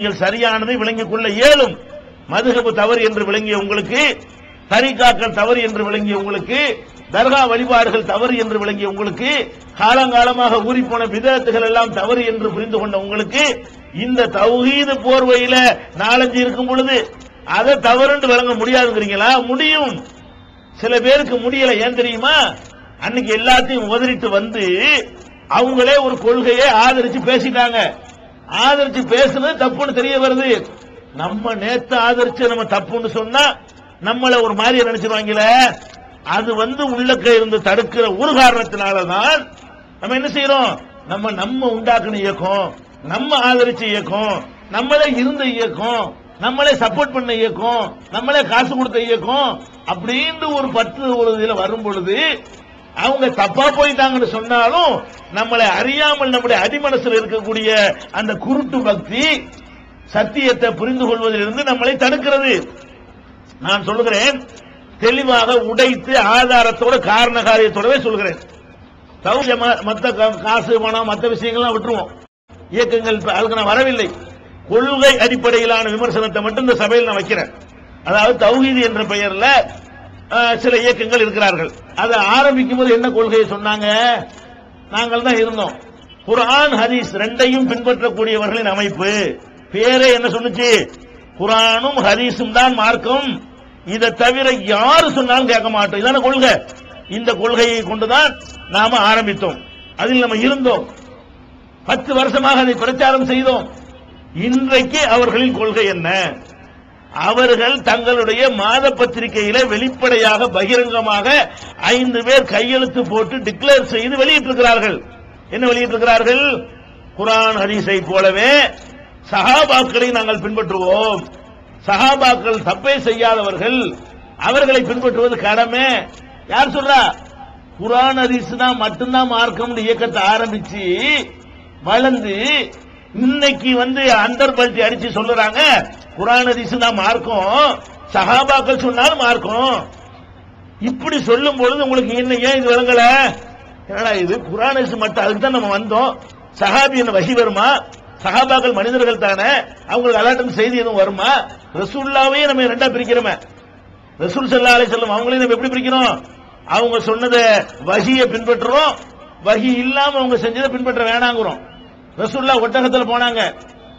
நீங்கள் சரியானதை விளங்கிக் கொள்ள இயலும். மதுகபு தவறு என்று விளங்கிய உங்களுக்கு தரிகாக்கள் தவறு என்று விளங்கிய உங்களுக்கு தர்கா வழிபாடுகள் தவறு என்று விளங்கிய உங்களுக்கு காலங்காலமாக ஊறிப்போன விதத்துகள் எல்லாம் தவறு என்று புரிந்து கொண்ட உங்களுக்கு இந்த தௌஹீது போர்வையில நாலஞ்சு இருக்கும் பொழுது அதை தவறுன்னு விளங்க முடியாதுங்கிறீங்களா? முடியும். சில பேருக்கு முடியல. ஏன் தெரியுமா? அன்னைக்கு எல்லாத்தையும் உதறிட்டு வந்து அவங்களே ஒரு கொள்கையை ஆதரிச்சு பேசிட்டாங்க. ஆதரிச்சு பேசுனது தப்புன்னு தெரிய வருது. நம்ம நேத்து ஆதரிச்சு நம்ம தப்புன்னு சொன்னா நம்மள ஒரு மாதிரி நினைச்சிருவாங்களே. அது வந்து உள்ளக்க இருந்து தடுக்கிற ஒரு காரணத்தினாலதான் நம்ம என்ன செய்யறோம்? நம்ம நம்ம உண்டாக்குன இயக்கம் நம்ம ஆதரிச்ச இயக்கம் நம்மளே இருந்த இயக்கம் நம்மளே சப்போர்ட் பண்ண இயக்கம் நம்மளே காசு கொடுத்த இயக்கம் அப்படின்னு ஒரு பத்து ஒரு இதுல வரும் பொழுது அவங்க தப்பா போயிட்டாங்கன்னு சொன்னாலும் நம்மளை அறியாமல் நம்முடைய அடிமனசில் இருக்கக்கூடிய அந்த குருட்டு பக்தி சத்தியத்தை புரிந்து கொள்வதிலிருந்து நம்மளை தடுக்கிறது. நான் சொல்லுகிறேன் தெளிவாக உடைத்து ஆதாரத்தோட காரண காரியத்தோடவே சொல்கிறேன் தௌஹீத மத்த காசு பணம் மற்ற விஷயங்கள்லாம் விட்டுருவோம். இயக்கங்கள் அதுக்கு நான் வரவில்லை. கொள்கை அடிப்படையிலான விமர்சனத்தை மட்டும் இந்த சபையில் நான் வைக்கிறேன். அதாவது தௌஹீது என்ற பெயர்ல சில இயக்கங்கள் இருக்கிறார்கள். அதை ஆரம்பிக்கும் போது என்ன கொள்கையை சொன்னாங்க? நாங்கள் தான் இருந்தோம். குரான் ஹதீஸ் ரெண்டையும் பின்பற்றக்கூடியவர்களின் அமைப்பு. பேரே என்ன சொன்னுச்சு குரானும் ஹதீஸும் தான் மார்க்கம். இதை தவிர யாரு சொன்னாலும் கேட்க மாட்டோம். இதான கொள்கை. இந்த கொள்கையை கொண்டுதான் நாம ஆரம்பித்தோம். அதில் நம்ம இருந்தோம். பத்து வருஷமாக அதை பிரச்சாரம் செய்தோம். இன்றைக்கு அவர்களின் கொள்கை என்ன? அவர்கள் தங்களுடைய மாத பத்திரிகையில வெளிப்படையாக பகிரங்கமாக ஐந்து பேர் கையெழுத்து போட்டு டிக்ளேர் செய்து வெளியிட்டிருக்கிறார்கள். என்ன வெளியிட்டிருக்கிறார்கள்? குரான் ஹரிசை போலவே சஹாபாக்களை நாங்கள் பின்பற்றுவோம். சஹாபாக்கள் தப்பே செய்யாதவர்கள் அவர்களை பின்பற்றுவது கடமை. யார் சொல்றா? குரான் ஹரிசு தான் மட்டும்தான் மார்க்கம் இயக்கத்தை ஆரம்பிச்சு வளர்ந்து இன்னைக்கு வந்து அண்டர் பல்ட்டி அடிச்சு சொல்லுறாங்க. குரான் ஹதீஸ் தான் மார்க்கும். சஹாபாக்கள் சொன்னாலும் மார்க்கும். இப்படி சொல்லும் பொழுது உங்களுக்கு என்ன ஏன் இது விளங்கல என்னடா இது? குரான் ஹதீஸ் மட்டும் அதுக்கு தான் நம்ம வந்தோம். சஹாபி என்ன வகி வருமா? சஹாபாக்கள் மனிதர்கள் தானே? அவங்களுக்கு அலாட்டம் செய்தி எதுவும் வருமா? ரசூல்லாவே நம்ம ரெண்டா பிரிக்கிறோமே. ரசூல் ஸல்லல்லாஹு அலை வஸல்லம் அவங்களையும் நம்ம எப்படி பிரிக்கிறோம்? அவங்க சொன்னதை வகியை பின்பற்றுறோம். வகி இல்லாம அவங்க செஞ்சதை பின்பற்ற வேணாங்கிறோம். ரசூல்லா ஒட்டகத்தில் போனாங்க.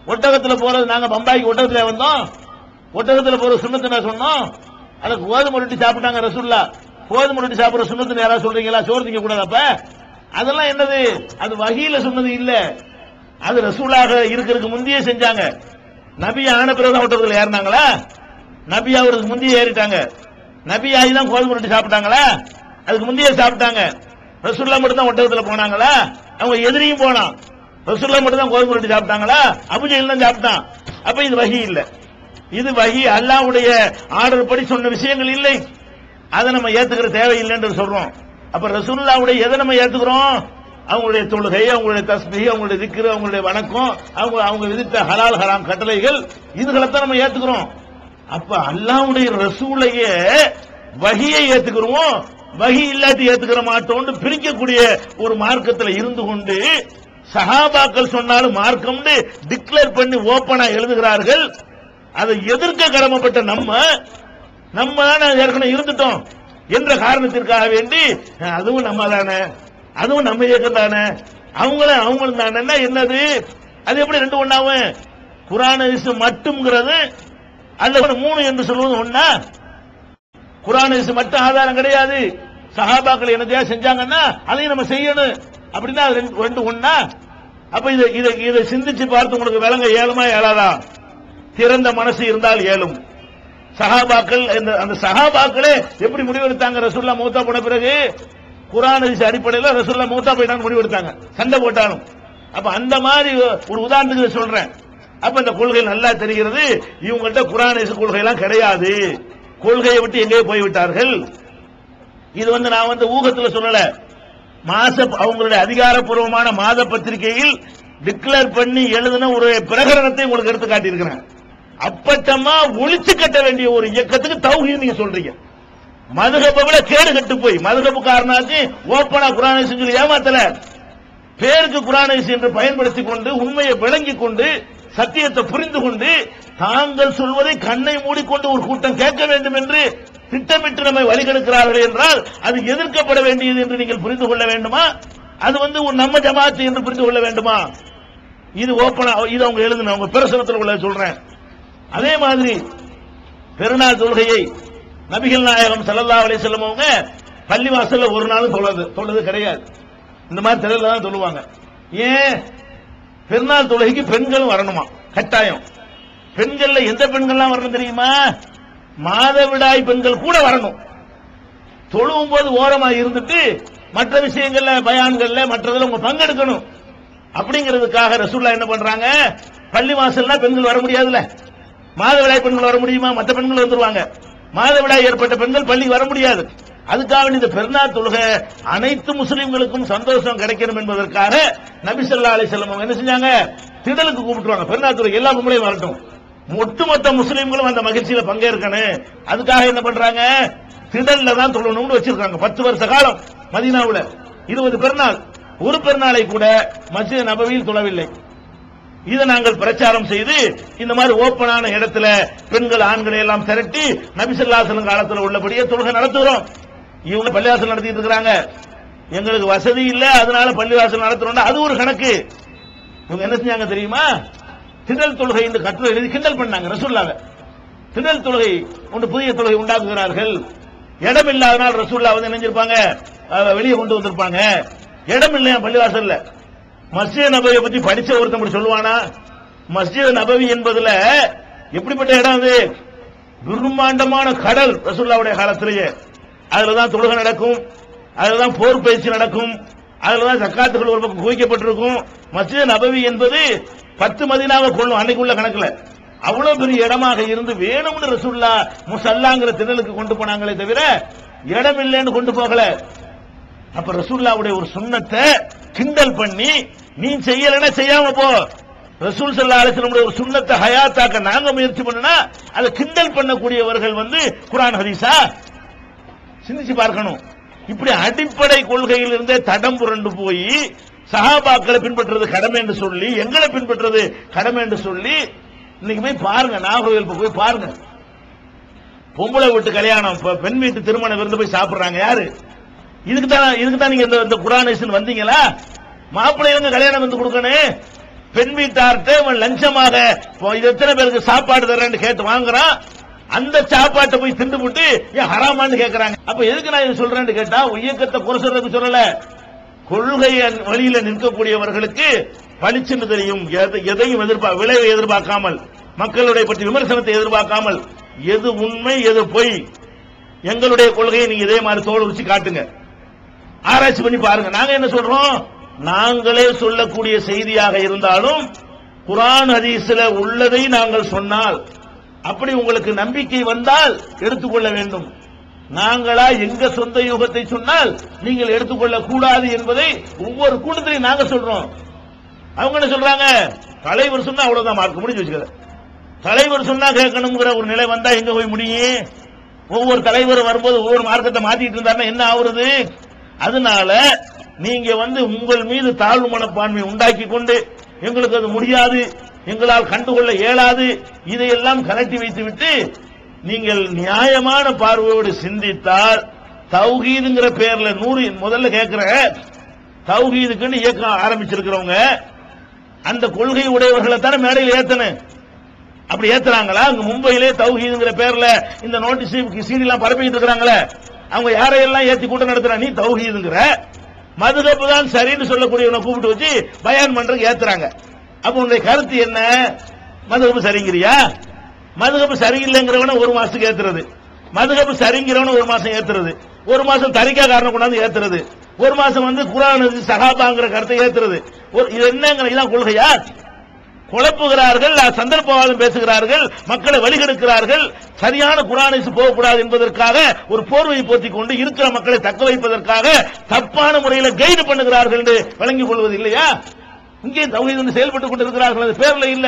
ஒட்டகத்தில் போறது நாங்க பம்பாய்க்கு ஒட்டகத்தில் வந்தோம். ஒட்டகத்தில் போற சுண்ணத்தை நான் சொன்னோம்? அதுக்கு கோதுமை ரொட்டி சாப்பிட்டாங்க ரசூல்லா. கோதுமை ரொட்டி சாப்பிடுற சுண்ணத்தை யாராவது சொல்றீங்களா? சோறு திங்க கூடாது அப்ப. அதெல்லாம் என்னது? அது வகையில சொன்னது இல்ல. அது ரசூலாக இருக்கிறதுக்கு முந்தையே செஞ்சாங்க. நபி ஆன பிறகு ஒட்டகத்தில் ஏறினாங்களா? நபி அவருக்கு முந்தைய ஏறிட்டாங்க. நபி ஆகி தான் கோதுமை ரொட்டி சாப்பிட்டாங்களா? அதுக்கு முந்தைய சாப்பிட்டாங்க. ரசூல்லா மட்டும் தான் ஒட்டகத்தில் போனாங்களா? அவங்க எதிரியும் போனான். ரசூல்லா மட்டும் தான் கோதுமை ரொட்டி சாப்பிட்டாங்களா? அபுஜெயில் தான் சாப்பிட்டான். அப்ப இது வகி இல்ல. இது வகி அல்லாவுடைய ஆர்டர் படி சொன்ன விஷயங்கள் இல்லை. அதை நம்ம ஏத்துக்கிற தேவையில்லைன்னு சொல்றோம். அப்ப ரசுல்லாவுடைய எதை நம்ம ஏத்துக்கிறோம்? அவங்களுடைய தொழுகை அவங்களுடைய தஸ்மி அவங்களுடைய திக்ரு அவங்களுடைய வணக்கம் அவங்க அவங்க விதித்த ஹலால் ஹராம் கட்டளைகள் இதுகளைத்தான் நம்ம ஏத்துக்கிறோம். அப்ப அல்லாஹ்வுடைய ரசூலையே வகியை ஏத்துக்கிறோம்? வகி இல்லாட்டி ஏத்துக்கிற மாட்டோம்னு பிரிக்கக்கூடிய ஒரு மார்க்கத்தில் இருந்து கொண்டு சஹாபாக்கள் சொன்னாலும் மார்க்கம்னு டிக்ளேர் பண்ணி ஓபனா எழுதுகிறார்கள். அதை எதிர்க்க கடமைப்பட்ட நம்ம நம்ம ஏற்கனவே இருந்துட்டோம் என்ற காரணத்திற்காக வேண்டி அதுவும் நம்ம தானே அதுவும் நம்ம இயக்கம் தானே அவங்களும் அவங்களும் தானே. என்னது? அது எப்படி ரெண்டு ஒன்னாவும் குரான ஹதீஸ் மட்டும்ங்கிறது அல்ல மூணு என்று சொல்வது ஒன்னா குரான் இசு மட்டும் ஆதாரம் கிடையாது. சஹாபாக்கள் என்னதையா செஞ்சாங்கன்னா அதையும் நம்ம செய்யணும். அப்படின்னா அது ரெண்டு ரெண்டு அப்ப இதை இதை இதை சிந்திச்சு பார்த்து உங்களுக்கு விளங்க ஏழுமா ஏழாதா? திறந்த மனசு இருந்தால் ஏழும். சஹாபாக்கள் அந்த சஹாபாக்களே எப்படி முடிவெடுத்தாங்க? ரசூல்லா மூத்தா போன பிறகு குரான் ஹதீஸ் அடிப்படையில் ரசூல்லா மூத்தா போயிட்டாங்க முடிவெடுத்தாங்க. சண்டை போட்டாலும். அப்ப அந்த மாதிரி ஒரு உதாரணத்துக்கு சொல்றேன். அப்ப இந்த கொள்கை நல்லா தெரிகிறது. இவங்கள்ட்ட குரான் ஹதீஸ் கொள்கை எல்லாம் கிடையாது. கொள்கையை விட்டு எங்கேயோ போய்விட்டார்கள். இது வந்து நான் வந்து ஊகத்துல சொல்லல. மாச அவங்களுடைய அதிகாரப்பூர்வமான மாத பத்திரிகையில் டிக்ளேர் பண்ணி எழுதின ஒரு பிரகடனத்தை உங்களுக்கு எடுத்து காட்டியிருக்கிறேன். அப்பட்டமா ஒழிச்சு கட்ட வேண்டிய ஒரு இயக்கத்துக்கு தௌஹி நீங்க சொல்றீங்க. மதுகப்பை விட கேடு கட்டு போய் மதுகப்பு காரணாச்சு ஓப்பனா குரானை சொல்லி ஏமாத்தல. பேருக்கு குரானை என்று பயன்படுத்திக் கொண்டு உண்மையை விளங்கிக் கொண்டு சத்தியத்தை புரிந்து கொண்டு தாங்கள் சொல்வதை கண்ணை மூடிக்கொண்டு ஒரு கூட்டம் கேட்க வேண்டும் என்று திட்டமிட்டு நம்மை வழிகெடுக்கிறார்கள் என்றால் அது எதிர்க்கப்பட வேண்டியது என்று நீங்கள் புரிந்து கொள்ள வேண்டுமா? அது வந்து ஒரு நம்ம ஜமாத்து என்று புரிந்து கொள்ள வேண்டுமா? இது ஓப்பனா இது அவங்க எழுதுன அவங்க பிரசனத்தில் உள்ள சொல்றேன். அதே மாதிரி பெருநாள் தொழுகையை நபிகள் நாயகம் ஸல்லல்லாஹு அலைஹி வஸல்லம் அவங்க பள்ளிவாசல்ல ஒரு நாளும் தொழுது தொழுது கிடையாது. இந்த மாதிரி திரையில தான் சொல்லுவாங்க ஏன்? பெருநாள் தொழுகைக்கு பெண்களும் வரணுமா? கட்டாயம். பெண்கள்ல எந்த பெண்கள்லாம் வரணும் தெரியுமா? மாதவிடாய் பெண்கள் கூட வரணும். தொழுவும் போது ஓரமா இருந்துட்டு மற்ற விஷயங்கள்ல பயான்கள்ல மற்றதுல உங்க பங்கெடுக்கணும். அப்படிங்கிறதுக்காக ரசூல்லா என்ன பண்றாங்க? பள்ளி வாசல்னா பெண்கள் வர முடியாதுல்ல. மாதவிடாய் பெண்கள் வர முடியுமா? மற்ற பெண்கள் வந்துருவாங்க. மாதவிடாய் ஏற்பட்ட பெண்கள் பள்ளிக்கு வர முடியாது. அதுக்காக இந்த பெருநாள் தொழுகை அனைத்து முஸ்லிம்களுக்கும் சந்தோஷம் கிடைக்கணும் என்பதற்காக நபி ஸல்லல்லாஹு என்ன செஞ்சாங்க? திடலுக்கு கூப்பிட்டுருவாங்க. பெருநாள் தொழுகை எல்லா பொம்பளையும் வரட்டும். ஒட்டுமொத்த முஸ்லீம்களும் அந்த மகிழ்ச்சியில பங்கேற்கணும். அதுக்காக என்ன பண்றாங்க? திடல்ல தான் தொழணும்னு வச்சிருக்காங்க. பத்து வருஷ காலம் மதீனாவுல. இருபது பெருநாள். ஒரு பெருநாளை கூட மஸ்ஜித் நபவியில் தொழவில்லை. இதை நாங்கள் பிரச்சாரம் செய்து இந்த மாதிரி ஓப்பனான இடத்துல பெண்கள் ஆண்களை எல்லாம் திரட்டி நபிசல்லாசலம் காலத்தில் உள்ளபடியே தொழுகை நடத்துகிறோம் இவங்க பள்ளிவாசல் நடத்திட்டு இருக்கிறாங்க. எங்களுக்கு வசதி இல்லை அதனால பள்ளிவாசல் நடத்துறோம் அது ஒரு கணக்கு. இவங்க என்ன செஞ்சாங்க தெரியுமா? திடல் தொழுகை இந்த கட்டுரை எழுதி கிண்டல் பண்ணாங்க ரசூல்லாவை. திடல் தொழுகை ஒன்று புதிய தொழுகை உண்டாக்குகிறார்கள். இடம் இல்லாதனால் ரசூல்லா வந்து நினைஞ்சிருப்பாங்க வெளியே கொண்டு வந்திருப்பாங்க. இடம் இல்லையா பள்ளிவாசல்ல? மஸ்ஜித் நபவியை பத்தி படிச்ச ஒருத்தன் இப்படி சொல்லுவானா? மஸ்ஜித் நபவி என்பதுல எப்படிப்பட்ட இடம் அது? பிரம்மாண்டமான கடல் ரசூல்லாவுடைய காலத்திலேயே. அதுலதான் தொழுகை நடக்கும். அதுலதான் போர் பயிற்சி நடக்கும். அதுலதான் சக்காத்துகள் ஒரு பக்கம் குவிக்கப்பட்டிருக்கும். மஸ்ஜித் நபவி என்பது பத்து மதினாவை கொள்ளும் அன்னைக்குள்ள கணக்குல. அவ்வளவு பெரிய இடமாக இருந்து வேணும்னு ரசுல்லா முசல்லாங்கிற திருநலுக்கு கொண்டு போனாங்களே தவிர இடம் இல்லைன்னு கொண்டு போகல. அப்ப ரசூல்லாவுடைய ஒரு சுண்ணத்தை கிண்டல் பண்ணி நீ செய்யலன்னா செய்யாம போ. ரசூல் சல்லா அலிஸ்லமுடைய ஒரு சுண்ணத்தை ஹயாத்தாக்க நாங்க முயற்சி பண்ணனா அதை கிண்டல் பண்ணக்கூடியவர்கள் வந்து குரான் ஹதீஸா சிந்திச்சு பார்க்கணும். இப்படி அடிப்படை கொள்கையில் இருந்தே தடம் புரண்டு போய் சஹாபாக்களை பின்பற்றுறது கடமை என்று சொல்லி எங்களை பின்பற்றுறது கடமை என்று சொல்லி இன்னைக்கு போய் பாருங்க நாகர்கோவில் போய் பாருங்க. பொம்பளை வீட்டு கல்யாணம் பெண் வீட்டு திருமணம் விருந்து போய் சாப்பிடுறாங்க யாரு? இதுக்கு தான் இதுக்கு தான் நீங்க இந்த இந்த வந்தீங்களா? வந்தீங்களா மாப்பிள்ளைங்க கல்யாணம் வந்து கொடுக்கணும்? பெண் வீட்டார்கிட்ட இவன் லஞ்சமாக இப்போ இது எத்தனை பேருக்கு சாப்பாடு தரேன்னு கேட்டு வாங்குறான்? அந்த சாப்பாட்டை போய் திண்டு போட்டு ஏன் ஹராமான்னு கேட்கறாங்க அப்ப எதுக்கு நான் இதை சொல்றேன்னு கேட்டா இயக்கத்தை குறை சொல்றதுக்கு சொல்லல. கொள்கை வழியில நிற்கக்கூடியவர்களுக்கு பளிச்சென்று தெரியும் எதை- எதையும் எதிர்பார்க்க விளைவை எதிர்பார்க்காமல் மக்களுடைய பற்றி விமர்சனத்தை எதிர்பார்க்காமல் எது உண்மை எது பொய் எங்களுடைய கொள்கையை நீங்க இதே மாதிரி தோல் வச்சு காட்டுங்க. ஆராய்ச்சி பண்ணி பாருங்க. நாங்க என்ன சொல்றோம்? நாங்களே சொல்லக்கூடிய செய்தியாக இருந்தாலும் குரான் ஹதீஸ்ல உள்ளதை நாங்கள் சொன்னால் அப்படி உங்களுக்கு நம்பிக்கை வந்தால் எடுத்துக்கொள்ள வேண்டும். நாங்களா எங்க சொந்த யுகத்தை சொன்னால் நீங்கள் எடுத்துக்கொள்ள கூடாது என்பதை ஒவ்வொரு கூட்டத்திலையும் நாங்க சொல்றோம். அவங்க என்ன சொல்றாங்க? தலைவர் சொன்னா அவ்வளவுதான் மார்க்க முடிஞ்சு வச்சுக்கிற தலைவர் சொன்னா கேட்கணுங்கிற ஒரு நிலை வந்தா எங்க போய் முடியும்? ஒவ்வொரு தலைவர் வரும்போது ஒவ்வொரு மார்க்கத்தை மாத்திட்டு இருந்தாருன்னா என்ன ஆகுறது? அதனால நீங்க வந்து உங்கள் மீது தாழ்வு மனப்பான்மை உண்டாக்கி கொண்டு எங்களுக்கு அது முடியாது எங்களால் கண்டுகொள்ள இயலாது இதையெல்லாம் கலட்டி வைத்து விட்டு நீங்கள் நியாயமான பார்வையோடு சிந்தித்தால் தௌஹீதுங்கிற பேர்ல நூறு முதல்ல கேட்கிற தௌஹீதுக்குன்னு இயக்கம் ஆரம்பிச்சிருக்கிறவங்க அந்த கொள்கை உடையவர்களை தானே மேடையில் ஏத்தனு அப்படி ஏத்துறாங்களா? அங்க மும்பையிலே தௌஹீதுங்கிற பேர்ல இந்த நோட்டீஸ் சீடி பரப்பிட்டு இருக்கிறாங்களே. அவங்க யாரையெல்லாம் ஏத்தி கூட்டம் நடத்துறா? நீ தௌஹீதுங்கிற. மதுகப்பு தான் சரின்னு சொல்லக்கூடியவனை கூப்பிட்டு வச்சு பயான் பண்றதுக்கு ஏத்துறாங்க. அப்ப உன்னுடைய கருத்து என்ன? மதுகப்பு சரிங்கிறியா? மதுகப்பு சரியில்லைங்கிறவன ஒரு மாசத்துக்கு ஏத்துறது. மதுகப்பு சரிங்கிறவன ஒரு மாசம் ஏத்துறது. ஒரு மாசம் தரிக்கா காரணம் கொண்டாந்து ஏத்துறது. ஒரு மாசம் வந்து குரான் சகாபாங்கிற கருத்தை ஏத்துறது. ஒரு இது என்னங்கிற இதான் கொள்கையா குழப்புகிறார்கள் சந்தர்ப்பவாதம் பேசுகிறார்கள் மக்களை வழிகெடுக்கிறார்கள். சரியான குரானிசு போகக்கூடாது என்பதற்காக ஒரு போர்வை போத்திக் கொண்டு இருக்கிற மக்களை தக்க வைப்பதற்காக தப்பான முறையில் கைடு பண்ணுகிறார்கள் என்று வழங்கிக் கொள்வது இல்லையா? இங்கே தௌஹீத் செயல்பட்டுக் கொண்டிருக்கிறார்கள் அது பேர்ல இல்ல.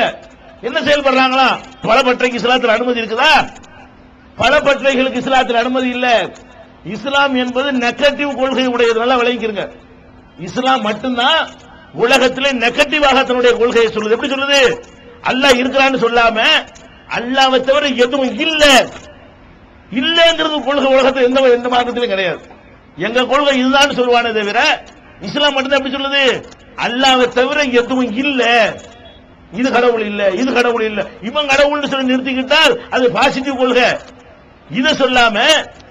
என்ன செயல்படுறாங்களா? பல பற்றைக்கு இஸ்லாத்தில் அனுமதி இருக்குதா? பல பற்றைகளுக்கு இஸ்லாத்தில் அனுமதி இல்ல. இஸ்லாம் என்பது நெகட்டிவ் கொள்கை உடையது. நல்லா விளங்கிக்கிறங்க இஸ்லாம் மட்டும்தான் உலகத்திலே நெகட்டிவாக தன்னுடைய கொள்கையை சொல்லுது. எப்படி சொல்லுது? அல்லாஹ் இருக்கிறான்னு சொல்லாம அல்லாவை தவிர எதுவும் இல்ல. இல்லங்கிறது கொள்கை உலகத்தில் எந்த எந்த மார்க்கத்திலும் கிடையாது. எங்க கொள்கை இதுதான் சொல்லுவானே தவிர இஸ்லாம் மட்டும்தான் எப்படி சொல்லுது? அல்லாவை தவிர எதுவும் இல்லை. இது கடவுள் இல்ல இது கடவுள் இல்ல. இவன் கடவுள்னு சொல்லி நிறுத்திக்கிட்டால் அது பாசிட்டிவ் கொள்கை. இதை சொல்லாம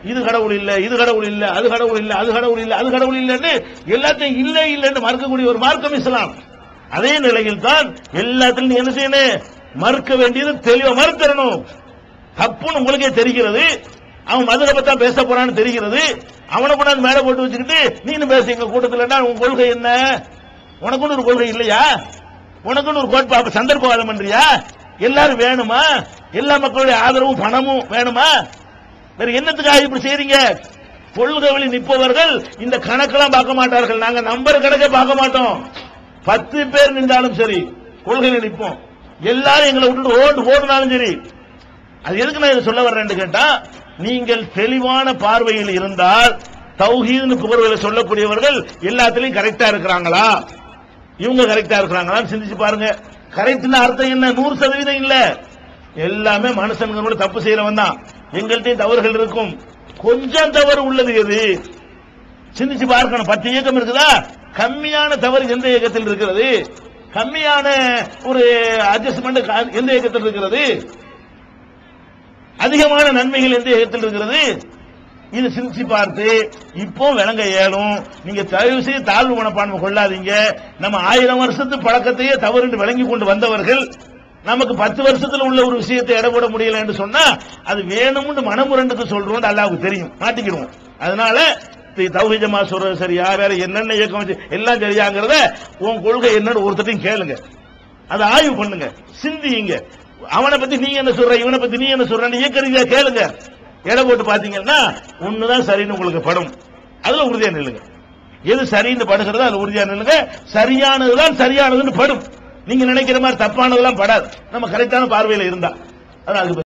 இது கடவுள் இல்ல இது கடவுள் இல்ல அது கடவுள் இல்ல அது கடவுள் இல்ல அது கடவுள் இல்லன்னு எல்லாத்தையும் இல்ல இல்லன்னு மறுக்கக்கூடிய ஒரு மார்க்கம் இஸ்லாம். அதே நிலையில் தான் எல்லாத்திலும் நீ என்ன செய்யணும் மறுக்க வேண்டியது தெளிவா மறுத்தரணும் தப்புன்னு உங்களுக்கே தெரிகிறது. அவன் மதுரை பத்தா பேச போறான்னு தெரிகிறது. அவனை கொண்டாந்து மேல போட்டு வச்சுக்கிட்டு நீனு பேச எங்க உன் கொள்கை என்ன? உனக்குன்னு ஒரு கொள்கை இல்லையா? உனக்குன்னு ஒரு கோட்பாடு சந்தர்ப்பவாதம் பண்றியா? எல்லாரும் வேணுமா? எல்லா மக்களுடைய ஆதரவும் பணமும் வேணுமா? வேற என்னத்துக்காக இப்படி செய்றீங்க? கொள்கை வழி நிற்பவர்கள் இந்த கணக்கெல்லாம் பார்க்க மாட்டார்கள். நாங்க நம்பர் கணக்கே பார்க்க மாட்டோம். பத்து பேர் நின்றாலும் சரி கொள்கையில நிற்போம். எல்லாரும் எங்களை விட்டுட்டு ஓடு ஓடுனாலும் சரி. அது எதுக்கு நான் இதை சொல்ல வர்றேன்னு கேட்டா நீங்கள் தெளிவான பார்வையில் இருந்தால் தௌஹீதுன்னு புகழ்களை சொல்லக்கூடியவர்கள் எல்லாத்திலையும் கரெக்டா இருக்கிறாங்களா? இவங்க கரெக்டா இருக்கிறாங்களான்னு சிந்திச்சு பாருங்க. கரெக்ட்னு அர்த்தம் என்ன? நூறு சதவீதம் இல்ல. எல்லாமே மனுஷன்களோட தப்பு செய்யறவன் தான். எங்கள்கிட்டயும் தவறுகள் இருக்கும். கொஞ்சம் தவறு உள்ளது எது? சிந்திச்சு பார்க்கணும். பத்து இயக்கம் இருக்குதா? கம்மியான தவறு எந்த இயக்கத்தில் இருக்கிறது? கம்மியான ஒரு அட்ஜஸ்ட்மெண்ட் எந்த இயக்கத்தில் இருக்கிறது? அதிகமான நன்மைகள் எந்த இயக்கத்தில் இருக்கிறது? இது சிந்திச்சு பார்த்து இப்போ விளங்க இயலும் நீங்க தயவு செய்து தாழ்வு மனப்பான்மை கொள்ளாதீங்க. நம்ம ஆயிரம் வருஷத்து பழக்கத்தையே தவறு விளங்கி கொண்டு வந்தவர்கள் நமக்கு பத்து வருஷத்துல உள்ள ஒரு விஷயத்தை இடப்பட முடியல என்று சொன்னா அது வேணும்னு மனமுரண்டுக்கு சொல்றோம் அல்லாவுக்கு தெரியும். மாட்டிக்கிடுவோம். அதனால தௌஹிஜமா சொல்றது சரியா வேற என்னென்ன இயக்கம் வச்சு எல்லாம் சரியாங்கிறத உன் கொள்கை என்னன்னு ஒருத்தரையும் கேளுங்க. அதை ஆய்வு பண்ணுங்க. சிந்தியுங்க. அவனை பத்தி நீ என்ன சொல்ற இவனை பத்தி நீ என்ன சொல்ற இயக்கறீங்க கேளுங்க. எடை போட்டு பாத்தீங்கன்னா ஒண்ணுதான் சரின்னு உங்களுக்கு படும். அதுல உறுதியா நில்லுங்க. எது சரின்னு படுகிறதோ அதுல உறுதியா நில்லுங்க. சரியானதுதான் சரியானதுன்னு படும். நீங்க நினைக்கிற மாதிரி தப்பானதெல்லாம் படாது. நம்ம கரெக்டான பார்வையில இருந்தா. அதான் அதுக்கு